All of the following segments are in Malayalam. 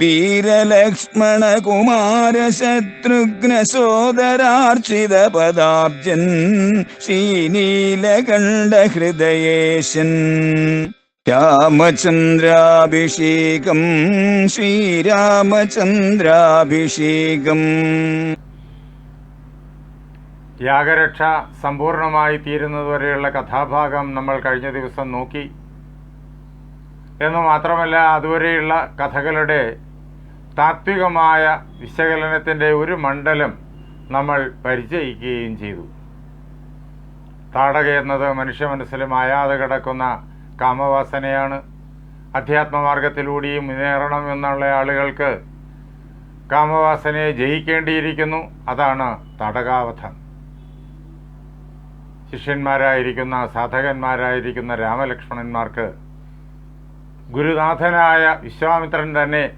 വീരലക്ഷ്മണ കുമാര ശത്രുഘ്ന സോദരാർച്ചിത പദാബ്ജൻ ശ്രീനീലകണ്ഠ ഹൃദയേശൻ രാമചന്ദ്രാഭിഷേകം ശ്രീരാമചന്ദ്രാഭിഷേകം. യാഗരക്ഷ സമ്പൂർണമായി തീരുന്നതുവരെയുള്ള കഥാഭാഗം നമ്മൾ കഴിഞ്ഞ ദിവസം നോക്കി. എന്ന് മാത്രമല്ല അതുവരെയുള്ള കഥകളുടെ താത്വികമായ വിശകലനത്തിന്റെ ഒരു മണ്ഡലം നമ്മൾ പരിചയിക്കുകയും ചെയ്തു. താടക എന്നത് മനുഷ്യ മനസ്സിൽ മായാതെ കിടക്കുന്ന കാമവാസനയാണ്. അധ്യാത്മമാർഗത്തിലൂടെയും മുന്നേറണം എന്നുള്ള ആളുകൾക്ക് കാമവാസനയെ ജയിക്കേണ്ടിയിരിക്കുന്നു. അതാണ് തടകാവധം. ശിഷ്യന്മാരായിരിക്കുന്ന സാധകന്മാരായിരിക്കുന്ന രാമലക്ഷ്മണന്മാർക്ക് ഗുരുനാഥനായ വിശ്വാമിത്രൻ തന്നെ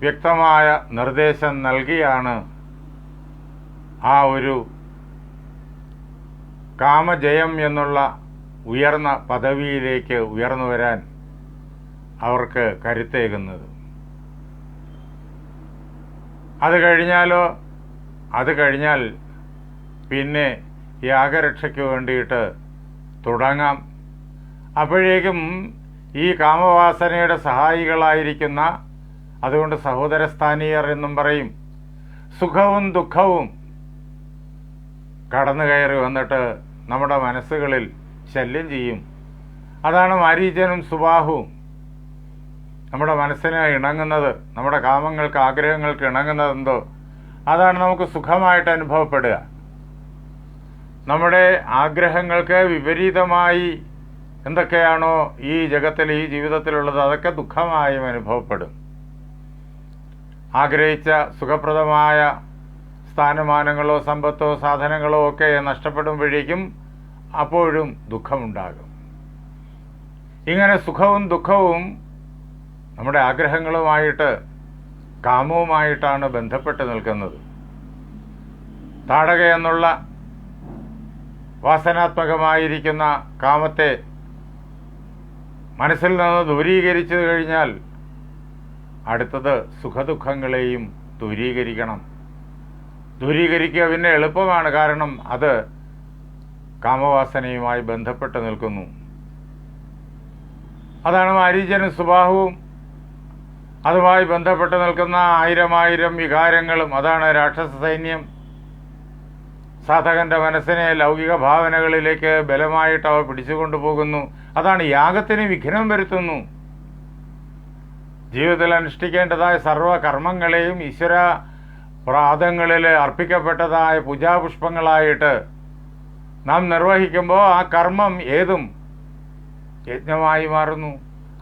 വ്യക്തമായ നിർദ്ദേശം നൽകിയാണ് ആ ഒരു കാമജയം എന്നുള്ള ഉയർന്ന പദവിയിലേക്ക് ഉയർന്നു വരാൻ അവർക്ക് കരുത്തേകുന്നത്. അത് കഴിഞ്ഞാലോ? അത് കഴിഞ്ഞാൽ പിന്നെ യാഗരക്ഷയ്ക്ക് വേണ്ടിയിട്ട് തുടങ്ങാം. അപ്പോഴേക്കും ഈ കാമവാസനയുടെ സഹായികളായിരിക്കുന്ന അതുകൊണ്ട് സഹോദരസ്ഥാനീയർ എന്നും പറയും സുഖവും ദുഃഖവും. കടന്നു കയറി വന്നിട്ട് നമ്മുടെ മനസ്സുകളിൽ ശല്യം ചെയ്യും. അതാണ് മാരീചനും സുബാഹുവും. നമ്മുടെ മനസ്സിന് ഇണങ്ങുന്നത് നമ്മുടെ കാമങ്ങൾക്ക് ആഗ്രഹങ്ങൾക്ക് ഇണങ്ങുന്നത് എന്തോ അതാണ് നമുക്ക് സുഖമായിട്ട് അനുഭവപ്പെടുക. നമ്മുടെ ആഗ്രഹങ്ങൾക്ക് വിപരീതമായി എന്തൊക്കെയാണോ ഈ ജഗത്തിൽ ഈ ജീവിതത്തിലുള്ളത് അതൊക്കെ ദുഃഖമായും അനുഭവപ്പെടും. ആഗ്രഹിച്ച സുഖപ്രദമായ സ്ഥാനമാനങ്ങളോ സമ്പത്തോ സാധനങ്ങളോ ഒക്കെ നഷ്ടപ്പെടുമ്പോഴേക്കും അപ്പോഴും ദുഃഖമുണ്ടാകും. ഇങ്ങനെ സുഖവും ദുഃഖവും നമ്മുടെ ആഗ്രഹങ്ങളുമായിട്ട് കാമവുമായിട്ടാണ് ബന്ധപ്പെട്ട് നിൽക്കുന്നത്. താടക എന്നുള്ള വാസനാത്മകമായിരിക്കുന്ന കാമത്തെ മനസ്സിൽ നിന്ന് ദൂരീകരിച്ചു കഴിഞ്ഞാൽ അടുത്തത് സുഖദുഃഖങ്ങളെയും ദൂരീകരിക്കണം. ദൂരീകരിക്കുക പിന്നെ എളുപ്പമാണ്. കാരണം അത് കാമവാസനയുമായി ബന്ധപ്പെട്ട് നിൽക്കുന്നു. അതാണ് മാരീചനും സുബാഹുവും അതുമായി ബന്ധപ്പെട്ട് നിൽക്കുന്ന ആയിരം ആയിരം വികാരങ്ങളും. അതാണ് രാക്ഷസ സൈന്യം. സാധകന്റെ മനസ്സിനെ ലൗകിക ഭാവനകളിലേക്ക് ബലമായിട്ട് അവ പിടിച്ചുകൊണ്ടുപോകുന്നു. അതാണ് യാഗത്തിന് വിഘ്നം വരുത്തുന്നു. ജീവിതത്തിൽ അനുഷ്ഠിക്കേണ്ടതായ സർവ കർമ്മങ്ങളെയും ഈശ്വര പ്രാതങ്ങളിൽ അർപ്പിക്കപ്പെട്ടതായ പൂജാപുഷ്പങ്ങളായിട്ട് നാം നിർവഹിക്കുമ്പോൾ ആ കർമ്മം ഏതും യജ്ഞമായി മാറുന്നു.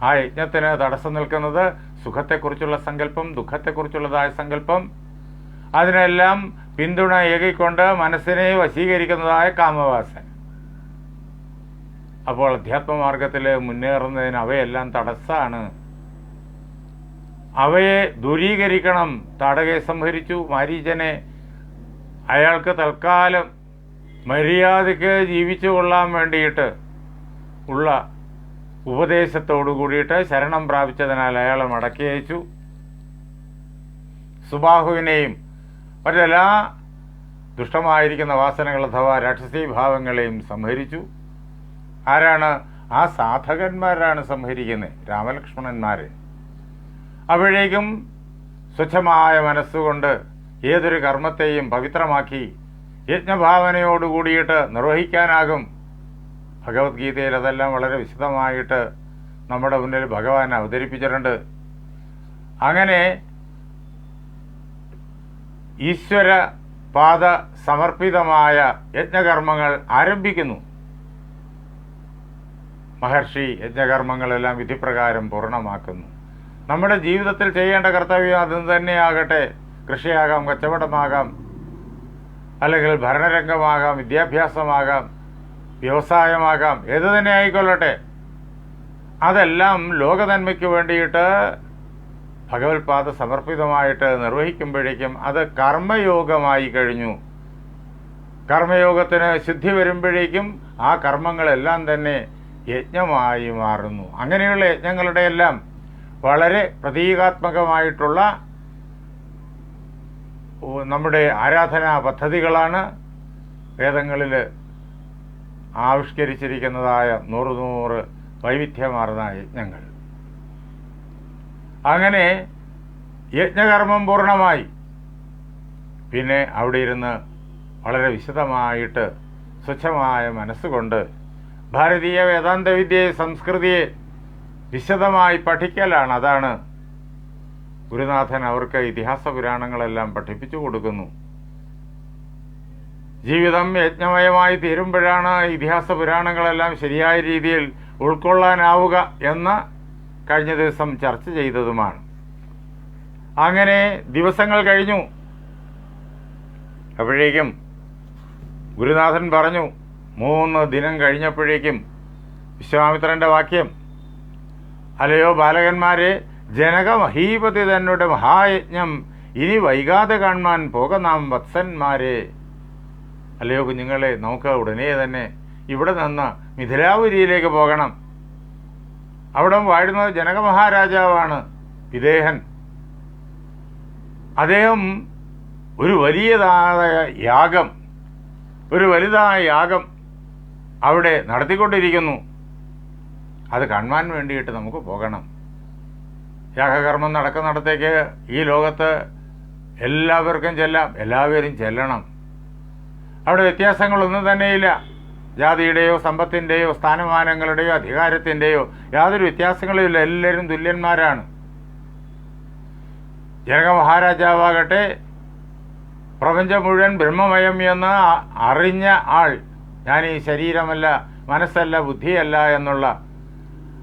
ആ യജ്ഞത്തിന് തടസ്സം നിൽക്കുന്നത് സുഖത്തെക്കുറിച്ചുള്ള സങ്കല്പം ദുഃഖത്തെക്കുറിച്ചുള്ളതായ സങ്കല്പം. അതിനെല്ലാം പിന്തുണ ഏകിക്കൊണ്ട് മനസ്സിനെ വശീകരിക്കുന്നതായ കാമവാസൻ അപ്പോൾ അധ്യാത്മമാർഗത്തിൽ മുന്നേറുന്നതിന് അവയെല്ലാം തടസ്സമാണ് അവയെ ദൂരീകരിക്കണം. താടകയെ സംഹരിച്ചു മാരീചനെ. അയാൾക്ക് തൽക്കാലം മര്യാദയ്ക്ക് ജീവിച്ചു കൊള്ളാൻ വേണ്ടിയിട്ട് ഉള്ള ഉപദേശത്തോടു കൂടിയിട്ട് ശരണം പ്രാപിച്ചതിനാൽ അയാളെ മടക്കി അയച്ചു. സുബാഹുവിനെയും മറ്റെല്ലാ ദുഷ്ടമായിരിക്കുന്ന വാസനകൾ അഥവാ രാക്ഷസീ ഭാവങ്ങളെയും സംഹരിച്ചു. ആരാണ്? ആ സാധകന്മാരാണ് സംഹരിക്കുന്നത്. രാമലക്ഷ്മണന്മാർ അപ്പോഴേക്കും സ്വച്ഛമായ മനസ്സുകൊണ്ട് ഏതൊരു കർമ്മത്തെയും പവിത്രമാക്കി യജ്ഞഭാവനയോട് കൂടിയിട്ട് നിർവഹിക്കാനാകും. ഭഗവത്ഗീതയിൽ അതെല്ലാം വളരെ വിശദമായിട്ട് നമ്മുടെ മുന്നിൽ ഭഗവാൻ അവതരിപ്പിച്ചിട്ടുണ്ട്. അങ്ങനെ ഈശ്വര പാത സമർപ്പിതമായ യജ്ഞകർമ്മങ്ങൾ ആരംഭിക്കുന്നു. മഹർഷി യജ്ഞകർമ്മങ്ങളെല്ലാം വിധിപ്രകാരം പൂർണമാക്കുന്നു. നമ്മുടെ ജീവിതത്തിൽ ചെയ്യേണ്ട കർത്തവ്യം അത് തന്നെയാകട്ടെ. കൃഷിയാകാം കച്ചവടമാകാം അല്ലെങ്കിൽ ഭരണരംഗമാകാം വിദ്യാഭ്യാസമാകാം വ്യവസായമാകാം ഏത് തന്നെ ആയിക്കൊള്ളട്ടെ. അതെല്ലാം ലോകനന്മയ്ക്ക് വേണ്ടിയിട്ട് ഭഗവത്പാദ സമർപ്പിതമായിട്ട് നിർവഹിക്കുമ്പോഴേക്കും അത് കർമ്മയോഗമായി കഴിഞ്ഞു. കർമ്മയോഗത്തിന് സിദ്ധി വരുമ്പോഴേക്കും ആ കർമ്മങ്ങളെല്ലാം തന്നെ യജ്ഞമായി മാറുന്നു. അങ്ങനെയുള്ള യജ്ഞങ്ങളുടെ എല്ലാം വളരെ പ്രതീകാത്മകമായിട്ടുള്ള നമ്മുടെ ആരാധനാ പദ്ധതികളാണ് വേദങ്ങളിൽ ആവിഷ്കരിച്ചിരിക്കുന്നതായ നൂറ് നൂറ് വൈവിധ്യമാർന്ന യജ്ഞങ്ങൾ അങ്ങനെ യജ്ഞകർമ്മം പൂർണമായി. പിന്നെ അവിടെ ഇരുന്ന് വളരെ വിശദമായിട്ട് സ്വച്ഛമായ മനസ്സുകൊണ്ട് ഭാരതീയ വേദാന്തവിദ്യയെ സംസ്കൃതിയെ വിശദമായി പഠിക്കലാണ്. അതാണ് ഗുരുനാഥൻ അവർക്ക് ഇതിഹാസ പുരാണങ്ങളെല്ലാം പഠിപ്പിച്ചു കൊടുക്കുന്നു. ജീവിതം യജ്ഞമയമായി തീരുമ്പോഴാണ് ഇതിഹാസ പുരാണങ്ങളെല്ലാം ശരിയായ രീതിയിൽ ഉൾക്കൊള്ളാനാവുക എന്ന് കഴിഞ്ഞ ദിവസം ചർച്ച ചെയ്തതുമാണ്. അങ്ങനെ ദിവസങ്ങൾ കഴിഞ്ഞു. അപ്പോഴേക്കും ഗുരുനാഥൻ പറഞ്ഞു മൂന്ന് ദിനം കഴിഞ്ഞപ്പോഴേക്കും വിശ്വാമിത്രന്റെ വാക്യം അല്ലയോ ബാലകന്മാരെ? ജനകമഹീപതി തന്നെ മഹായജ്ഞം. ഇനി വൈകാതെ കാണുവാൻ പോക നാം വത്സന്മാരെ. അല്ലയോ കുഞ്ഞുങ്ങളെ നമുക്ക് ഉടനെ തന്നെ ഇവിടെ നിന്ന് മിഥിലാപുരിയിലേക്ക് പോകണം. അവിടം വാഴുന്നത് ജനകമഹാരാജാവാണ് വിദേഹൻ. അദ്ദേഹം ഒരു വലിയതായ യാഗം ഒരു വലുതായ യാഗം അവിടെ നടത്തിക്കൊണ്ടിരിക്കുന്നു. അത് കാണുവാൻ വേണ്ടിയിട്ട് നമുക്ക് പോകണം. യാഗകർമ്മം നടക്കുന്നിടത്തേക്ക് ഈ ലോകത്ത് എല്ലാവർക്കും ചെല്ലാം എല്ലാവരും ചെല്ലണം. അവിടെ വ്യത്യാസങ്ങളൊന്നും തന്നെയില്ല. ജാതിയുടെയോ സമ്പത്തിന്റെയോ സ്ഥാനമാനങ്ങളുടെയോ അധികാരത്തിന്റെയോ യാതൊരു വ്യത്യാസങ്ങളും ഇല്ല. എല്ലാവരും തുല്യന്മാരാണ്. ജനക മഹാരാജാവാകട്ടെ പ്രപഞ്ചം മുഴുവൻ ബ്രഹ്മമയം എന്ന് അറിഞ്ഞ ആൾ ഞാൻ ഈ ശരീരമല്ല മനസ്സല്ല ബുദ്ധിയല്ല എന്നുള്ള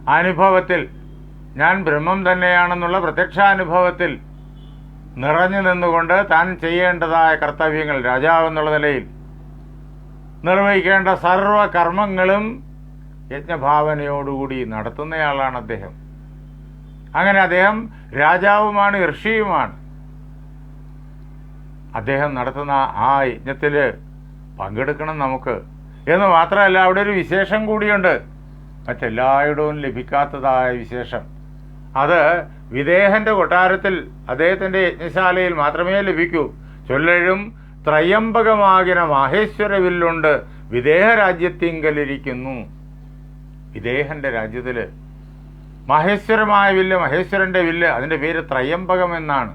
അനുഭവത്തിൽ ഞാൻ ബ്രഹ്മം തന്നെയാണെന്നുള്ള പ്രത്യക്ഷാനുഭവത്തിൽ നിറഞ്ഞു നിന്നുകൊണ്ട് താൻ ചെയ്യേണ്ടതായ കർത്തവ്യങ്ങൾ രാജാവെന്നുള്ള നിലയിൽ നിർവഹിക്കേണ്ട സർവ കർമ്മങ്ങളും യജ്ഞഭാവനയോടുകൂടി നടത്തുന്നയാളാണ് അദ്ദേഹം. അങ്ങനെ അദ്ദേഹം രാജാവുമാണ് ഋഷിയുമാണ്. അദ്ദേഹം നടത്തുന്ന ആ യജ്ഞത്തിൽ പങ്കെടുക്കണം നമുക്ക്. എന്ന് മാത്രമല്ല അവിടെ ഒരു വിശേഷം കൂടിയുണ്ട്. മറ്റെല്ലായിടവും ലഭിക്കാത്തതായ വിശേഷം. അത് വിദേഹന്റെ കൊട്ടാരത്തിൽ അദ്ദേഹത്തിന്റെ യജ്ഞശാലയിൽ മാത്രമേ ലഭിക്കൂ. ചൊല്ലഴും ത്രയംബകമാകിന മാഹേശ്വര വില്ലുണ്ട് വിദേഹ രാജ്യത്തിങ്കലിരിക്കുന്നു. വിദേഹന്റെ രാജ്യത്തിൽ മഹേശ്വരമായ വില്ല് മഹേശ്വരന്റെ വില്ല് അതിന്റെ പേര് ത്രയംബകം എന്നാണ്.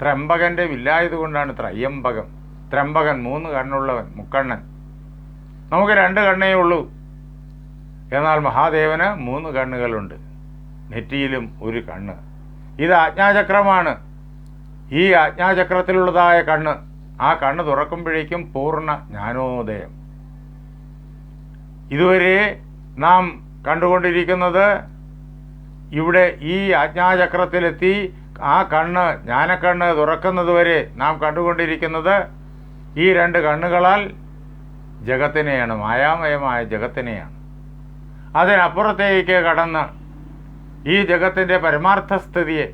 ത്രംബകന്റെ വില്ലായതുകൊണ്ടാണ് ത്രയംബകം. ത്രംബകൻ മൂന്ന് കണ്ണുള്ളവൻ മുക്കണ്ണൻ. നമുക്ക് രണ്ട് കണ്ണേ ഉള്ളൂ. എന്നാൽ മഹാദേവന് മൂന്ന് കണ്ണുകളുണ്ട്. നെറ്റിയിലും ഒരു കണ്ണ്. ഇത് ആജ്ഞാചക്രമാണ്. ഈ ആജ്ഞാചക്രത്തിലുള്ളതായ കണ്ണ്. ആ കണ്ണ് തുറക്കുമ്പോഴേക്കും പൂർണ ജ്ഞാനോദയം. ഇതുവരെ നാം കണ്ടുകൊണ്ടിരിക്കുന്നത് ഇവിടെ ഈ ആജ്ഞാചക്രത്തിലെത്തി ആ കണ്ണ് ജ്ഞാനക്കണ്ണ് തുറക്കുന്നതുവരെ നാം കണ്ടുകൊണ്ടിരിക്കുന്നത് ഈ രണ്ട് കണ്ണുകളാൽ ജഗത്തിനെയാണ് മായാമയമായ ജഗത്തിനെയാണ്. അതിനപ്പുറത്തേക്ക് കടന്ന് ഈ ജഗത്തിന്റെ പരമാർത്ഥ സ്ഥിതിയെ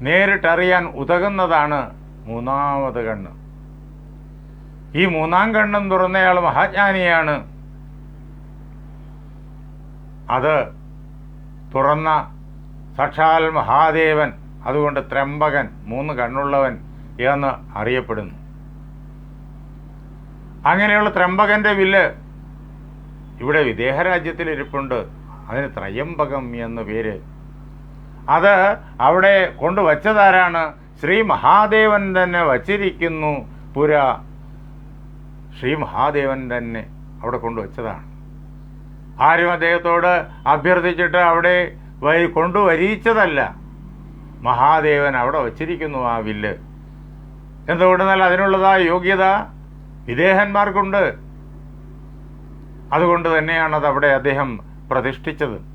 നേരിട്ടറിയാൻ ഉതകുന്നതാണ് മൂന്നാമത് കണ്ണ്. ഈ മൂന്നാം കണ്ണും തുറന്നയാൾ മഹാജ്ഞാനിയാണ്. അത് തുറന്ന സാക്ഷാൽ മഹാദേവൻ അതുകൊണ്ട് ത്രംബകൻ മൂന്ന് കണ്ണുള്ളവൻ എന്ന് അറിയപ്പെടുന്നു. അങ്ങനെയുള്ള ത്രംബകന്റെ വില്ല് ഇവിടെ വിദേഹരാജ്യത്തിൽ ഇരിപ്പുണ്ട് അതിന് ത്രയംബകം എന്ന് പേര്. അത് അവിടെ കൊണ്ടുവച്ചതാരാണ്? ശ്രീ മഹാദേവൻ തന്നെ വച്ചിരിക്കുന്നു പുര. ശ്രീ മഹാദേവൻ തന്നെ അവിടെ കൊണ്ടുവച്ചതാണ്. ആരും അദ്ദേഹത്തോട് അഭ്യർത്ഥിച്ചിട്ട് അവിടെ വരി കൊണ്ടുവരിയിച്ചതല്ല. മഹാദേവൻ അവിടെ വച്ചിരിക്കുന്നു ആ വില്ല്. എന്തുകൊണ്ടെന്നാൽ അതിനുള്ളതായ യോഗ്യത വിദേഹന്മാർക്കുണ്ട്. അതുകൊണ്ട് തന്നെയാണ് അത് അവിടെ അദ്ദേഹം പ്രതിഷ്ഠിച്ചത്.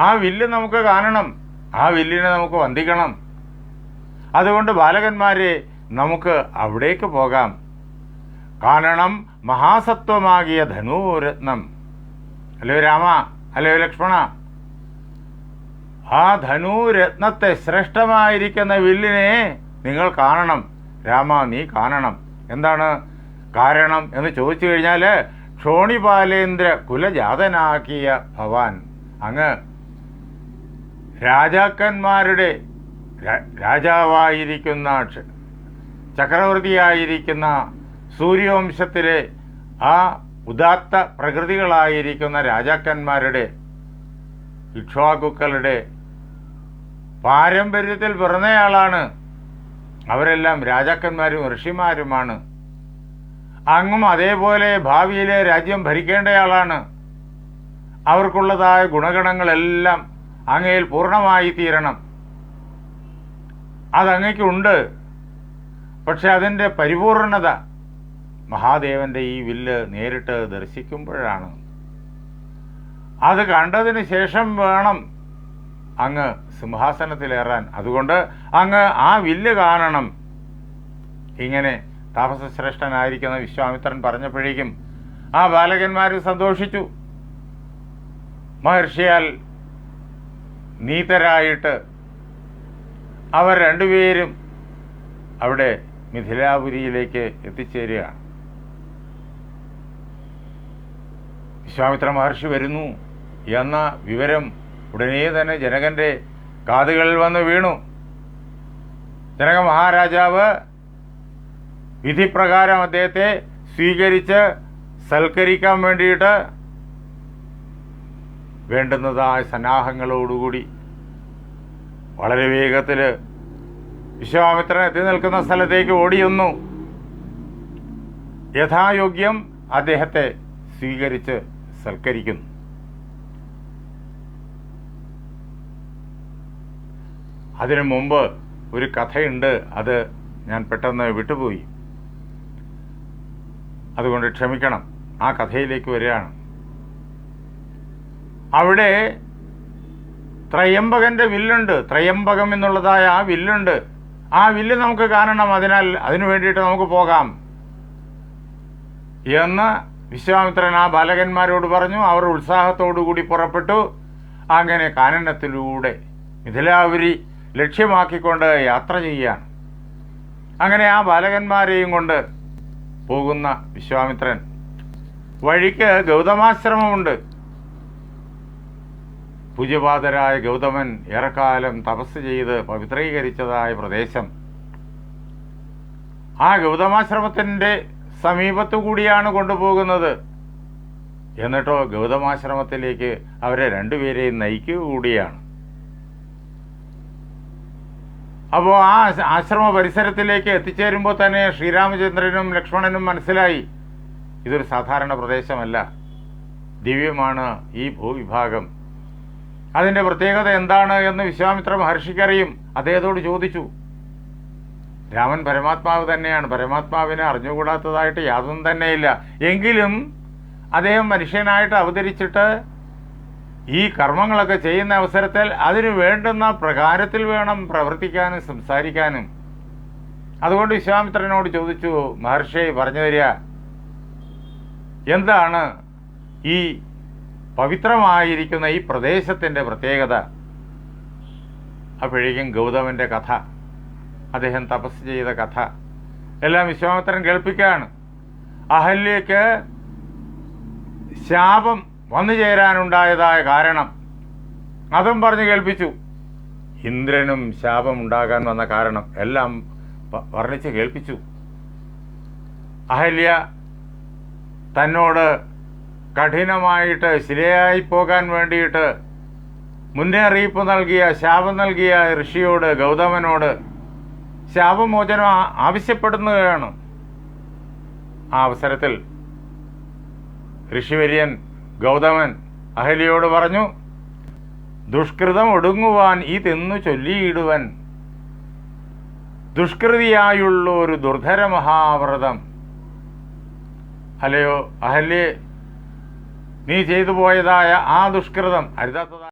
ആ വില്ല് നമുക്ക് കാണണം. ആ വില്ലിനെ നമുക്ക് വന്ദിക്കണം. അതുകൊണ്ട് ബാലകന്മാരെ നമുക്ക് അവിടേക്ക് പോകാം. കാരണം മഹാസത്വമാകിയ ധനുരത്നം. അല്ലയോ രാമ? അല്ലയോ ലക്ഷ്മണ? ആ ധനുരത്നത്തെ ശ്രേഷ്ഠമായിരിക്കുന്ന വില്ലിനെ നിങ്ങൾ കാണണം. രാമ നീ കാണണം. എന്താണ് കാരണം എന്ന് ചോദിച്ചു കഴിഞ്ഞാൽ ക്ഷോണിപാലേന്ദ്ര കുലജാതനാക്കിയ ഭവാൻ. അങ്ങ് രാജാക്കന്മാരുടെ രാജാവായിരിക്കുന്ന ചക്രവർത്തിയായിരിക്കുന്ന സൂര്യവംശത്തിലെ ആ ഉദാത്ത പ്രകൃതികളായിരിക്കുന്ന രാജാക്കന്മാരുടെ ഇക്ഷ്വാകുക്കളുടെ പാരമ്പര്യത്തിൽ പിറന്നയാളാണ്. അവരെല്ലാം രാജാക്കന്മാരും ഋഷിമാരുമാണ്. അങ്ങും അതേപോലെ ഭാവിയിലെ രാജ്യം ഭരിക്കേണ്ടയാളാണ്. അവർക്കുള്ളതായ ഗുണഗണങ്ങളെല്ലാം അങ്ങയിൽ പൂർണമായി തീരണം. അതങ്ങയ്ക്കുണ്ട്. പക്ഷെ അതിന്റെ പരിപൂർണത മഹാദേവന്റെ ഈ വില്ല് നേരിട്ട് ദർശിക്കുമ്പോഴാണ്. അത് കണ്ടതിന് ശേഷം വേണം അങ്ങ് സിംഹാസനത്തിലേറാൻ. അതുകൊണ്ട് അങ്ങ് ആ വില്ല് കാണണം. ഇങ്ങനെ താപസശ്രേഷ്ഠനായിരിക്കുന്ന വിശ്വാമിത്രൻ പറഞ്ഞപ്പോഴേക്കും ആ ബാലകന്മാർ സന്തോഷിച്ചു. മഹർഷിയാൽ നീതരായിട്ട് അവർ രണ്ടുപേരും അവിടെ മിഥിലാപുരിയിലേക്ക് എത്തിച്ചേരുകയാണ്. വിശ്വാമിത്ര മഹർഷി വരുന്നു എന്ന വിവരം ഉടനെ തന്നെ ജനകന്റെ കാതുകളിൽ വന്ന് വീണു. ജനക മഹാരാജാവ് വിധിപ്രകാരം അദ്ദേഹത്തെ സ്വീകരിച്ച് സൽക്കരിക്കാൻ വേണ്ടിയിട്ട് വേണ്ടുന്നതായ സന്നാഹങ്ങളോടുകൂടി വളരെ വേഗത്തിൽ വിശ്വാമിത്രൻ എത്തി നിൽക്കുന്ന സ്ഥലത്തേക്ക് ഓടിയൊന്നു. യഥായോഗ്യം അദ്ദേഹത്തെ സ്വീകരിച്ച് സൽക്കരിക്കുന്നു. അതിനു മുമ്പ് ഒരു കഥയുണ്ട്. അത് ഞാൻ പെട്ടെന്ന് വിട്ടുപോയി. അതുകൊണ്ട് ക്ഷമിക്കണം. ആ കഥയിലേക്ക് വരികയാണ്. അവിടെ ത്രയംബകന്റെ വില്ലുണ്ട്. ത്രയംബകം എന്നുള്ളതായ ആ വില്ലുണ്ട്. ആ വില്ല് നമുക്ക് കാണണം. അതിനാൽ അതിനു വേണ്ടിയിട്ട് നമുക്ക് പോകാം. എന്ന് വിശ്വാമിത്രൻ ആ ബാലകന്മാരോട് പറഞ്ഞു. അവർ കൂടി പുറപ്പെട്ടു. അങ്ങനെ കാനനത്തിലൂടെ മിഥിലാപുരി ലക്ഷ്യമാക്കിക്കൊണ്ട് യാത്ര ചെയ്യുകയാണ്. അങ്ങനെ ആ ബാലകന്മാരെയും കൊണ്ട് പോകുന്ന വിശ്വാമിത്രൻ. വഴിക്ക് ഗൗതമാശ്രമമുണ്ട്. പൂജ്യപാതരായ ഗൗതമൻ ഏറെക്കാലം തപസ് ചെയ്ത് പവിത്രീകരിച്ചതായ പ്രദേശം. ആ ഗൗതമാശ്രമത്തിന്റെ സമീപത്തു കൂടിയാണ് കൊണ്ടുപോകുന്നത്. എന്നിട്ടോ ഗൗതമാശ്രമത്തിലേക്ക് അവരെ രണ്ടുപേരെയും നയിക്കുക കൂടിയാണ്. അപ്പോൾ ആ ആശ്രമ പരിസരത്തിലേക്ക് എത്തിച്ചേരുമ്പോൾ തന്നെ ശ്രീരാമചന്ദ്രനും ലക്ഷ്മണനും മനസ്സിലായി. ഇതൊരു സാധാരണ പ്രദേശമല്ല. ദിവ്യമാണ് ഈ ഭൂവിഭാഗം. അതിന്റെ പ്രത്യേകത എന്താണ് എന്ന് വിശ്വാമിത്ര മഹർഷിക്കറിയും. അദ്ദേഹത്തോട് ചോദിച്ചു. രാമൻ പരമാത്മാവ് തന്നെയാണ്. പരമാത്മാവിനെ അറിഞ്ഞുകൂടാത്തതായിട്ട് യാതൊന്നും തന്നെയില്ല. എങ്കിലും അദ്ദേഹം മനുഷ്യനായിട്ട് അവതരിച്ചിട്ട് ഈ കർമ്മങ്ങളൊക്കെ ചെയ്യുന്ന അവസരത്തിൽ അതിന് വേണ്ടുന്ന പ്രകാരത്തിൽ വേണം പ്രവർത്തിക്കാനും സംസാരിക്കാനും. അതുകൊണ്ട് വിശ്വാമിത്രനോട് ചോദിച്ചു മഹർഷി പറഞ്ഞു തരിക. എന്താണ് ഈ പവിത്രമായിരിക്കുന്ന ഈ പ്രദേശത്തിന്റെ പ്രത്യേകത? അപ്പോഴേക്കും ഗൗതമന്റെ കഥ അദ്ദേഹം തപസ് ചെയ്ത കഥ എല്ലാം വിശ്വാമിത്രൻ കേൾപ്പിക്കുകയാണ്. അഹല്യക്ക് ശാപം വന്നു ചേരാനുണ്ടായതായ കാരണം. അതും പറഞ്ഞു കേൾപ്പിച്ചു. ഇന്ദ്രനും ശാപം ഉണ്ടാകാൻ വന്ന കാരണം എല്ലാം വർണിച്ച് കേൾപ്പിച്ചു. അഹല്യ തന്നോട് കഠിനമായിട്ട് ശിലയായി പോകാൻ വേണ്ടിയിട്ട് മുന്നറിയിപ്പ് നൽകിയ ശാപം നൽകിയ ഋഷിയോട് ഗൗതമനോട് ശാപമോചനം ആവശ്യപ്പെടുന്നതാണ്. ആ അവസരത്തിൽ ഋഷിവര്യൻ ഗൗതമൻ അഹലിയോട് പറഞ്ഞു ദുഷ്കൃതം ഒടുങ്ങുവാൻ ഈ തിന്നു ചൊല്ലിയിടുവൻ. ദുഷ്കൃതിയായുള്ള ഒരു ദുർധര മഹാവ്രതം. അല്ലയോ അഹല്യേ നീ ചെയ്തു പോയതായ ആ ദുഷ്കൃതം അരുതാത്തതായ